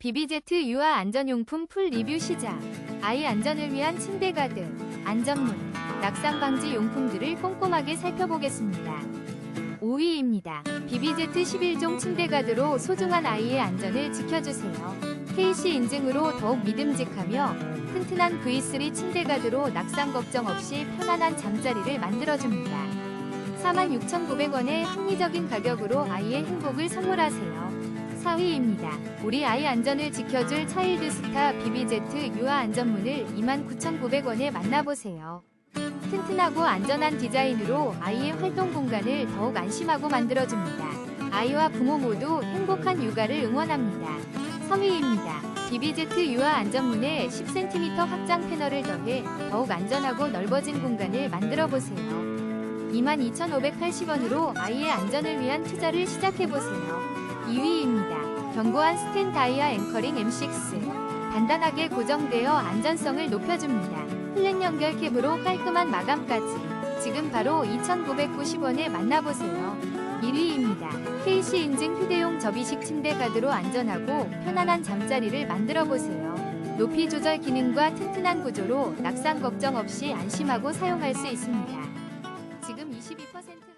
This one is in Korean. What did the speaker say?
비비제트 유아 안전용품 풀 리뷰 시작. 아이 안전을 위한 침대 가드, 안전문, 낙상 방지 용품들을 꼼꼼하게 살펴보겠습니다. 5위입니다. 비비제트 11종 침대 가드로 소중한 아이의 안전을 지켜주세요. KC 인증으로 더욱 믿음직하며 튼튼한 V3 침대 가드로 낙상 걱정 없이 편안한 잠자리를 만들어줍니다. 46,900원의 합리적인 가격으로 아이의 행복을 선물하세요. 4위입니다. 우리 아이 안전을 지켜줄 차일드 스타 비비제트 유아 안전문을 29,900원에 만나보세요. 튼튼하고 안전한 디자인으로 아이의 활동 공간을 더욱 안심하고 만들어줍니다. 아이와 부모 모두 행복한 육아를 응원합니다. 3위입니다. 비비제트 유아 안전문에 10cm 확장 패널을 더해 더욱 안전하고 넓어진 공간을 만들어 보세요. 22,580원으로 아이의 안전을 위한 투자를 시작해보세요. 2위입니다. 견고한 스텐 다이아 앵커링 M6. 단단하게 고정되어 안전성을 높여줍니다. 플랫 연결 캡으로 깔끔한 마감까지. 지금 바로 2,990원에 만나보세요. 1위입니다. KC 인증 휴대용 접이식 침대 가드로 안전하고 편안한 잠자리를 만들어 보세요. 높이 조절 기능과 튼튼한 구조로 낙상 걱정 없이 안심하고 사용할 수 있습니다. 지금 22%